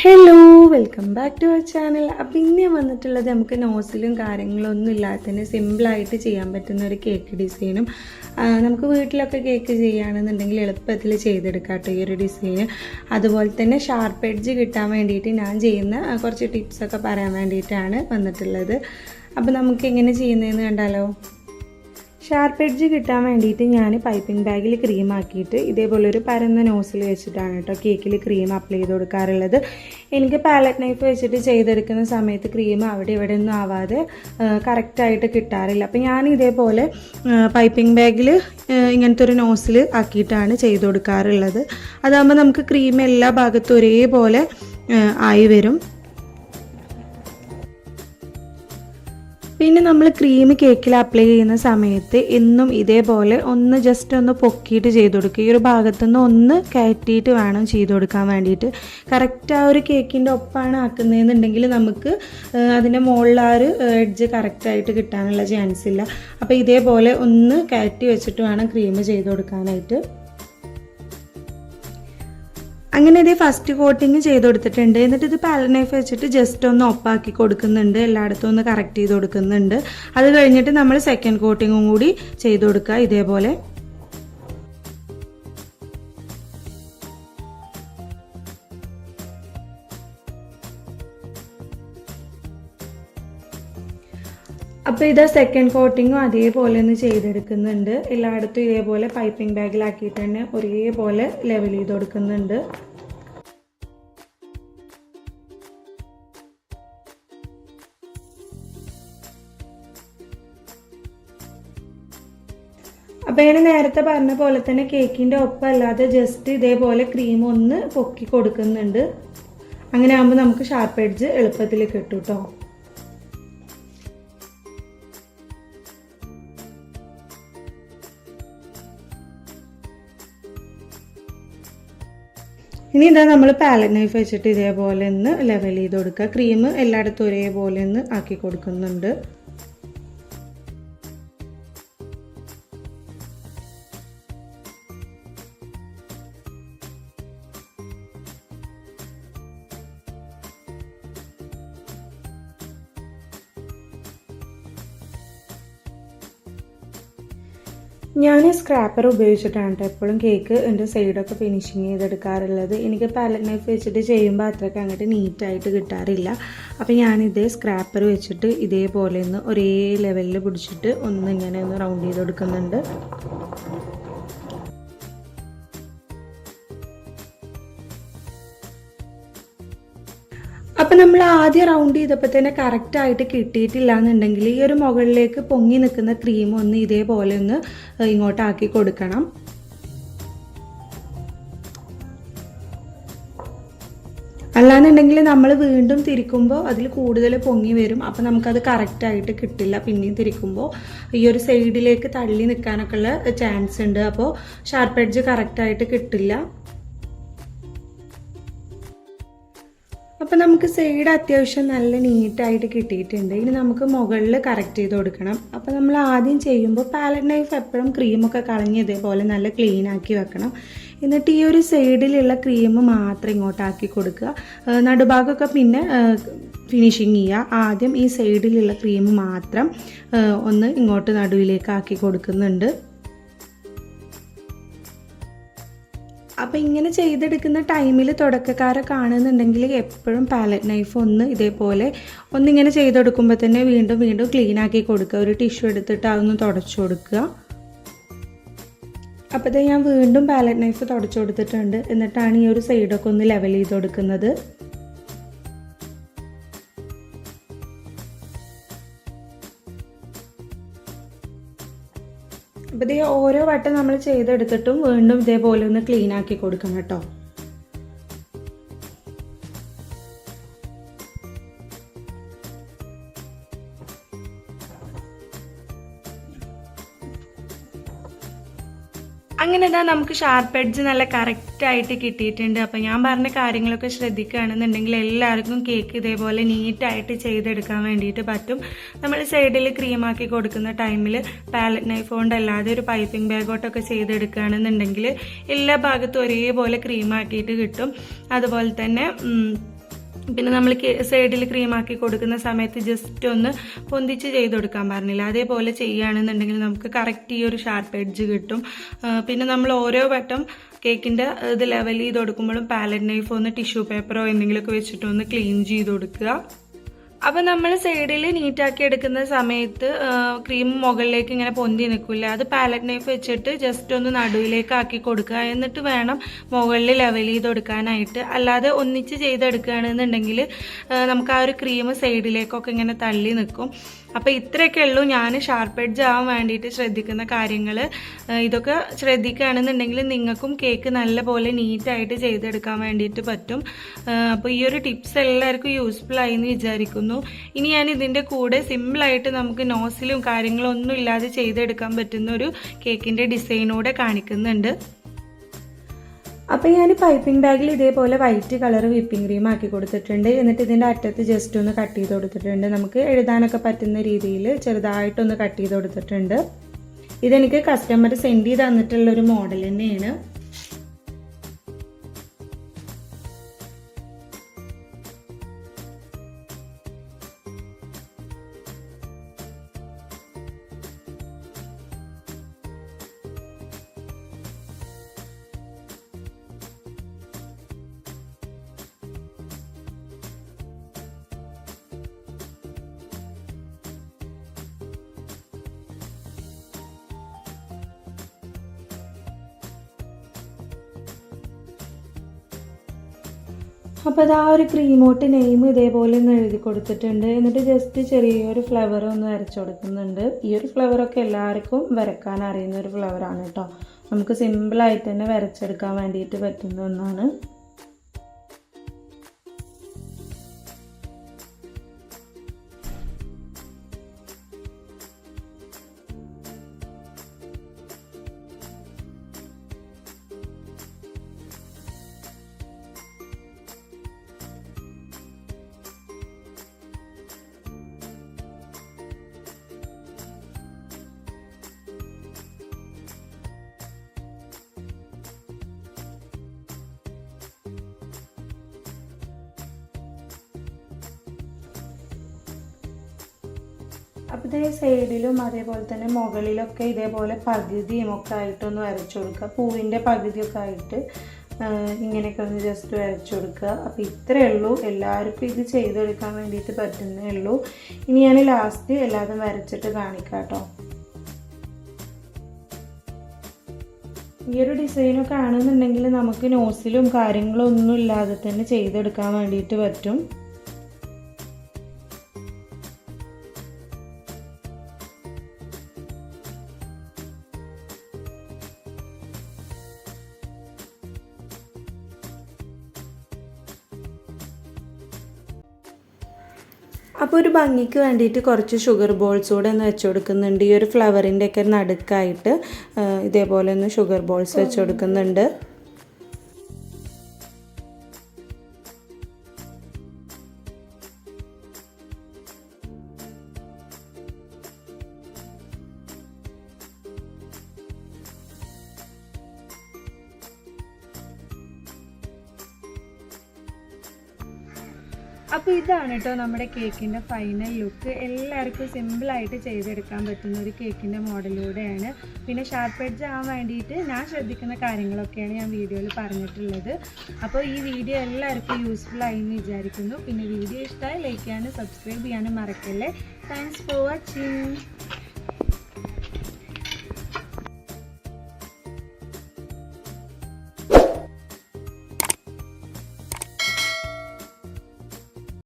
Hello welcome back to our channel അപ്പം ഇന്ന് വന്നിട്ടുള്ളത് നമുക്ക് നോസിലും കാര്യങ്ങളും ഒന്നും ഇല്ലാതെ തന്നെ സിമ്പിളായിട്ട് ചെയ്യാൻ പറ്റുന്ന ഒരു കേക്ക് ഡിസൈനും നമുക്ക് വീട്ടിലൊക്കെ കേക്ക് ചെയ്യുകയാണെന്നുണ്ടെങ്കിൽ എളുപ്പത്തിൽ ചെയ്തെടുക്കാം കേട്ടോ ഈ ഒരു ഡിസൈൻ അതുപോലെ തന്നെ ഷാർപ്പ് എഡ്ജ് കിട്ടാൻ വേണ്ടിയിട്ട് ഞാൻ ചെയ്യുന്ന കുറച്ച് ടിപ്സൊക്കെ പറയാൻ വേണ്ടിയിട്ടാണ് വന്നിട്ടുള്ളത്. അപ്പോൾ നമുക്ക് എങ്ങനെ ചെയ്യുന്നതെന്ന് കണ്ടാലോ? ഷാർപ്പ് എഡ്ജ് കിട്ടാൻ വേണ്ടിയിട്ട് ഞാൻ പൈപ്പിംഗ് ബാഗിൽ ക്രീം ആക്കിയിട്ട് ഇതേപോലെ ഒരു പരന്ന നോസിൽ വെച്ചിട്ടാണ് കേട്ടോ കേക്കിൽ ക്രീം അപ്ലൈ ചെയ്ത് കൊടുക്കാറുള്ളത്. എനിക്ക് പാലറ്റ് നൈഫ് വെച്ചിട്ട് ചെയ്തെടുക്കുന്ന സമയത്ത് ക്രീം അവിടെ ഇവിടെ ഒന്നും ആവാതെ കറക്റ്റായിട്ട് കിട്ടാറില്ല. അപ്പം ഞാൻ ഇതേപോലെ പൈപ്പിംഗ് ബാഗിൽ ഇങ്ങനത്തെ ഒരു നോസിൽ ആക്കിയിട്ടാണ് ചെയ്ത് കൊടുക്കാറുള്ളത്. അതാകുമ്പോൾ നമുക്ക് ക്രീം എല്ലാ ഭാഗത്തും ഒരേപോലെ ആയി വരും. പിന്നെ നമ്മൾ ക്രീം കേക്കിൽ അപ്ലൈ ചെയ്യുന്ന സമയത്ത് എന്നും ഇതേപോലെ ഒന്ന് ജസ്റ്റ് ഒന്ന് പൊക്കിയിട്ട് ചെയ്ത് കൊടുക്കുക. ഈ ഒരു ഭാഗത്തുനിന്ന് ഒന്ന് കയറ്റിയിട്ട് വേണം ചെയ്ത് കൊടുക്കാൻ വേണ്ടിയിട്ട്. കറക്റ്റ് ആ ഒരു കേക്കിന്റെ ഒപ്പാണ് ആക്കുന്നതെന്നുണ്ടെങ്കിൽ നമുക്ക് അതിന്റെ മുകളിൽ ആ ഒരു എഡ്ജ് കറക്റ്റായിട്ട് കിട്ടാനുള്ള ചാൻസ് ഇല്ല. അപ്പോൾ ഇതേപോലെ ഒന്ന് കയറ്റി വെച്ചിട്ട് വേണം ക്രീം ചെയ്ത് കൊടുക്കാനായിട്ട്. അങ്ങനെ ഇതേ ഫസ്റ്റ് കോട്ടിങ് ചെയ്ത് കൊടുത്തിട്ടുണ്ട്. എന്നിട്ട് ഇത് പാലറ്റ് നൈഫ് വെച്ചിട്ട് ജസ്റ്റ് ഒന്ന് ഒപ്പാക്കി കൊടുക്കുന്നുണ്ട്. എല്ലായിടത്തും ഒന്ന് കറക്റ്റ് ചെയ്ത് കൊടുക്കുന്നുണ്ട്. അത് കഴിഞ്ഞിട്ട് നമ്മൾ സെക്കൻഡ് കോട്ടിങ്ങും കൂടി ചെയ്ത് കൊടുക്കുക ഇതേപോലെ. അപ്പോൾ ഇത് സെക്കൻഡ് കോട്ടിങ്ങും അതേപോലെ ഒന്ന് ചെയ്തെടുക്കുന്നുണ്ട്. എല്ലായിടത്തും ഇതേപോലെ പൈപ്പിംഗ് ബാഗിലാക്കിയിട്ട് തന്നെ ഒരേപോലെ ലെവൽ ചെയ്ത് കൊടുക്കുന്നുണ്ട്. അപ്പോൾ ഞാൻ നേരത്തെ പറഞ്ഞ പോലെ തന്നെ കേക്കിന്റെ ഒപ്പം അല്ലാതെ ജസ്റ്റ് ഇതേപോലെ ക്രീം ഒന്ന് പൊക്കി കൊടുക്കുന്നുണ്ട്. അങ്ങനെ ആകുമ്പോൾ നമുക്ക് ഷാർപ്പ് എഡ്ജ് എളുപ്പത്തിൽ കിട്ടും കേട്ടോ ഇനി ഇതാ നമ്മൾ പാലറ്റ് നൈഫ് വെച്ചിട്ട് ഇതേപോലെ ഒന്ന് ലെവൽ ചെയ്ത് കൊടുക്കുക. ക്രീം എല്ലായിടത്തും ഒരേപോലെ ഒന്ന് ആക്കി കൊടുക്കുന്നുണ്ട്. ഞാൻ സ്ക്രാപ്പർ ഉപയോഗിച്ചിട്ടാണ് കേട്ടോ എപ്പോഴും കേക്ക് എന്റെ സൈഡൊക്കെ ഫിനിഷിങ് ചെയ്തെടുക്കാറുള്ളത്. എനിക്ക് പാലറ്റ് നൈഫ് വെച്ചിട്ട് ചെയ്യുമ്പോൾ അത്രയ്ക്ക് അങ്ങോട്ട് നീറ്റായിട്ട് കിട്ടാറില്ല. അപ്പോൾ ഞാനിതേ സ്ക്രാപ്പർ വെച്ചിട്ട് ഇതേപോലെ ഒന്ന് ഒരേ ലെവലിൽ പിടിച്ചിട്ട് ഒന്ന് ഇങ്ങനെ ഒന്ന് റൗണ്ട് ചെയ്ത് കൊടുക്കുന്നുണ്ട് അപ്പം നമ്മൾ ആദ്യം റൗണ്ട് ചെയ്തപ്പോൾ തന്നെ കറക്റ്റ് ആയിട്ട് കിട്ടിയിട്ടില്ല എന്നുണ്ടെങ്കിൽ ഈ ഒരു മുകളിലേക്ക് പൊങ്ങി നിൽക്കുന്ന ക്രീം ഒന്ന് ഇതേപോലെ ഒന്ന് ഇങ്ങോട്ടാക്കി കൊടുക്കണം. അല്ലാന്നുണ്ടെങ്കിൽ നമ്മൾ വീണ്ടും തിരിക്കുമ്പോൾ അതിൽ കൂടുതൽ പൊങ്ങി വരും. അപ്പോൾ നമുക്കത് കറക്റ്റായിട്ട് കിട്ടില്ല പിന്നെയും തിരിക്കുമ്പോൾ ഈ ഒരു സൈഡിലേക്ക് തള്ളി നിൽക്കാനൊക്കെ ഉള്ള ചാൻസ് ഉണ്ട്. അപ്പോൾ ഷാർപ്പ് എഡ്ജ് കറക്റ്റായിട്ട് കിട്ടില്ല. അപ്പോൾ നമുക്ക് സൈഡ് അത്യാവശ്യം നല്ല നീറ്റായിട്ട് കിട്ടിയിട്ടുണ്ട്. ഇനി നമുക്ക് മുകളിൽ കറക്റ്റ് ചെയ്ത് കൊടുക്കണം. അപ്പോൾ നമ്മൾ ആദ്യം ചെയ്യുമ്പോൾ പാലറ്റ് നൈഫ് എപ്പോഴും ക്രീമൊക്കെ കളഞ്ഞ് ഇതേപോലെ നല്ല ക്ലീൻ ആക്കി വെക്കണം. എന്നിട്ട് ഈ ഒരു സൈഡിലുള്ള ക്രീം മാത്രം ഇങ്ങോട്ടാക്കി കൊടുക്കുക. നടുഭാഗമൊക്കെ പിന്നെ ഫിനിഷിങ് ചെയ്യുക. ആദ്യം ഈ സൈഡിലുള്ള ക്രീം മാത്രം ഒന്ന് ഇങ്ങോട്ട് നടുവിലേക്ക് ആക്കി കൊടുക്കുന്നുണ്ട്. അപ്പോൾ ഇങ്ങനെ ചെയ്തെടുക്കുന്ന ടൈമിൽ തുടക്കക്കാരെ കാണുന്നുണ്ടെങ്കിൽ എപ്പോഴും പാലറ്റ് നൈഫ് ഒന്ന് ഇതേപോലെ ഒന്നിങ്ങനെ ചെയ്തെടുക്കുമ്പോൾ തന്നെ വീണ്ടും വീണ്ടും ക്ലീൻ ആക്കി കൊടുക്കുക. ഒരു ടിഷ്യൂ എടുത്തിട്ട് അതൊന്ന് തുടച്ചു കൊടുക്കുക. അപ്പോൾ ഞാൻ വീണ്ടും പാലറ്റ് നൈഫ് തുടച്ചു കൊടുത്തിട്ടുണ്ട്. എന്നിട്ടാണ് ഈ ഒരു സൈഡൊക്കെ ഒന്ന് ലെവൽ ചെയ്ത് കൊടുക്കുന്നത്. അപ്പോൾ ഇത് ഓരോ വട്ടം നമ്മൾ ചെയ്തെടുത്തിട്ടും വീണ്ടും ഇതേപോലെ ഒന്ന് ക്ലീൻ ആക്കി കൊടുക്കണം കേട്ടോ. അങ്ങനെ ഇതാ നമുക്ക് ഷാർപ്പ് എഡ്ജ് നല്ല കറക്റ്റ് ആയിട്ട് കിട്ടിയിട്ടുണ്ട്. അപ്പോൾ ഞാൻ പറഞ്ഞ കാര്യങ്ങളൊക്കെ ശ്രദ്ധിക്കുകയാണെന്നുണ്ടെങ്കിൽ എല്ലാവർക്കും കേക്ക് ഇതേപോലെ നീറ്റായിട്ട് ചെയ്തെടുക്കാൻ വേണ്ടിയിട്ട് പറ്റും. നമ്മൾ സൈഡിൽ ക്രീമാക്കി കൊടുക്കുന്ന ടൈമിൽ പാലറ്റ് നൈഫ് കൊണ്ട് അല്ലാതെ ഒരു പൈപ്പിംഗ് ബാഗോട്ടൊക്കെ ചെയ്തെടുക്കുകയാണെന്നുണ്ടെങ്കിൽ എല്ലാ ഭാഗത്തും ഒരേപോലെ ക്രീമാക്കിയിട്ട് കിട്ടും. അതുപോലെ തന്നെ പിന്നെ നമ്മൾ സൈഡിൽ ക്രീമാക്കി കൊടുക്കുന്ന സമയത്ത് ജസ്റ്റ് ഒന്ന് പൊന്തിച്ച് ചെയ്ത് കൊടുക്കാൻ പറഞ്ഞില്ല. അതേപോലെ ചെയ്യുകയാണെന്നുണ്ടെങ്കിൽ നമുക്ക് കറക്റ്റ് ഈ ഒരു ഷാർപ്പ് എഡ്ജ് കിട്ടും. പിന്നെ നമ്മൾ ഓരോ വട്ടം കേക്കിന്റെ ഇത് ലെവൽ ചെയ്ത് കൊടുക്കുമ്പോഴും പാലറ്റ് നൈഫ് ഒന്ന് ടിഷ്യൂ പേപ്പറോ എന്തെങ്കിലുമൊക്കെ വെച്ചിട്ടൊന്ന് ക്ലീൻ ചെയ്ത് കൊടുക്കുക. അപ്പോൾ നമ്മൾ സൈഡിൽ നീറ്റാക്കി എടുക്കുന്ന സമയത്ത് ക്രീം മുകളിലേക്ക് ഇങ്ങനെ പൊന്തി നിൽക്കില്ല? അത് പാലറ്റ് നൈഫ് വെച്ചിട്ട് ജസ്റ്റ് ഒന്ന് നടുവിലേക്ക് ആക്കി കൊടുക്കുക. എന്നിട്ട് വേണം മുകളിൽ ലെവൽ ചെയ്ത് കൊടുക്കാനായിട്ട്. അല്ലാതെ ഒന്നിച്ച് ചെയ്തെടുക്കുകയാണെന്നുണ്ടെങ്കിൽ നമുക്ക് ആ ഒരു ക്രീം സൈഡിലേക്കൊക്കെ ഇങ്ങനെ തള്ളി നിൽക്കും. അപ്പോൾ ഇത്രയൊക്കെ ഉള്ളൂ. ഞാൻ ഷാർപ്പ് എഡ്ജ് ആവാൻ വേണ്ടിയിട്ട് ശ്രദ്ധിക്കുന്ന കാര്യങ്ങൾ ഇതൊക്കെ ശ്രദ്ധിക്കുകയാണെന്നുണ്ടെങ്കിൽ നിങ്ങൾക്കും കേക്ക് നല്ല പോലെ നീറ്റായിട്ട് ചെയ്തെടുക്കാൻ വേണ്ടിയിട്ട് പറ്റും. അപ്പോൾ ഈ ഒരു ടിപ്സ് എല്ലാവർക്കും യൂസ്ഫുൾ ആയി എന്ന് വിചാരിക്കുന്നു. ഇനി ഞാൻ ഇതിന്റെ കൂടെ സിമ്പിളായിട്ട് നമുക്ക് നോസിലും കാര്യങ്ങളൊന്നും ഇല്ലാതെ ചെയ്തെടുക്കാൻ പറ്റുന്ന ഒരു കേക്കിന്റെ ഡിസൈനൂടെ കാണിക്കുന്നുണ്ട്. അപ്പോൾ ഞാൻ പൈപ്പിംഗ് ബാഗിൽ ഇതേപോലെ വൈറ്റ് കളർ വിപ്പിംഗ് ക്രീം ആക്കി കൊടുത്തിട്ടുണ്ട്. എന്നിട്ട് ഇതിന്റെ അറ്റത്ത് ജസ്റ്റ് ഒന്ന് കട്ട് ചെയ്ത് കൊടുത്തിട്ടുണ്ട്. നമുക്ക് എഴുതാനൊക്കെ പറ്റുന്ന രീതിയിൽ ചെറുതായിട്ടൊന്ന് കട്ട് ചെയ്ത് കൊടുത്തിട്ടുണ്ട്. ഇതെനിക്ക് കസ്റ്റമർ സെൻഡ് ചെയ്ത് തന്നിട്ടുള്ള ഒരു മോഡൽ തന്നെയാണ്. അപ്പോൾ അത് ആ ഒരു ക്രീമോട്ട് നെയിം ഇതേപോലെ ഒന്ന് എഴുതി കൊടുത്തിട്ടുണ്ട്. എന്നിട്ട് ജസ്റ്റ് ചെറിയൊരു ഫ്ലവർ ഒന്ന് വരച്ചു കൊടുക്കുന്നുണ്ട്. ഈ ഒരു ഫ്ലവറൊക്കെ എല്ലാവർക്കും വരക്കാൻ അറിയുന്ന ഒരു ഫ്ലവറാണ് കേട്ടോ നമുക്ക് സിമ്പിളായിട്ട് തന്നെ വരച്ചെടുക്കാൻ വേണ്ടിയിട്ട് പറ്റുന്ന ഒന്നാണ്. അപ്പോൾ ഇതേ സൈഡിലും അതേപോലെ തന്നെ മുകളിലൊക്കെ ഇതേപോലെ പകുതിയും ഒക്കെ ആയിട്ടൊന്ന് വരച്ചു കൊടുക്കുക. പൂവിന്റെ പകുതിയൊക്കെ ആയിട്ട് ഇങ്ങനെയൊക്കെ ഒന്ന് ജസ്റ്റ് വരച്ചു കൊടുക്കുക. അപ്പോൾ ഇത്രയേ ഉള്ളൂ. എല്ലാവർക്കും ഇത് ചെയ്തെടുക്കാൻ വേണ്ടിയിട്ട് പറ്റുന്നേ ഉള്ളൂ. ഇനി ഞാൻ ലാസ്റ്റ് എല്ലാതും വരച്ചിട്ട് കാണിക്കാം കേട്ടോ ഈ ഒരു ഡിസൈനൊക്കെ ആണെന്നുണ്ടെങ്കിൽ നമുക്ക് നോസിലും കാര്യങ്ങളൊന്നും ഇല്ലാതെ തന്നെ ചെയ്തെടുക്കാൻ വേണ്ടിയിട്ട് പറ്റും. അപ്പോൾ ഒരു ഭംഗിക്ക് വേണ്ടിയിട്ട് കുറച്ച് ഷുഗർ ബോൾസ് കൂടെ ഒന്ന് വെച്ച് കൊടുക്കുന്നുണ്ട്. ഈ ഒരു ഫ്ലവറിന്റെ ഒക്കെ നടുക്കായിട്ട് ഇതേപോലെ ഒന്ന് ഷുഗർ ബോൾസ് വെച്ച് കൊടുക്കുന്നുണ്ട്. അപ്പോൾ ഇതാണ് കേട്ടോ നമ്മുടെ കേക്കിന്റെ ഫൈനൽ ലുക്ക് എല്ലാവർക്കും സിമ്പിളായിട്ട് ചെയ്തെടുക്കാൻ പറ്റുന്ന ഒരു കേക്കിന്റെ മോഡലിലൂടെയാണ് പിന്നെ ഷാർപ്പ് എഡ്ജ് ആവാൻ വേണ്ടിയിട്ട് ഞാൻ ശ്രദ്ധിക്കുന്ന കാര്യങ്ങളൊക്കെയാണ് ഞാൻ വീഡിയോയിൽ പറഞ്ഞിട്ടുള്ളത്. അപ്പോൾ ഈ വീഡിയോ എല്ലാവർക്കും യൂസ്ഫുൾ ആയി എന്ന് വിചാരിക്കുന്നു. പിന്നെ വീഡിയോ ഇഷ്ടമായി ലൈക്ക് ചെയ്യാനും സബ്സ്ക്രൈബ് ചെയ്യാനും മറക്കല്ലേ. Thanks for watching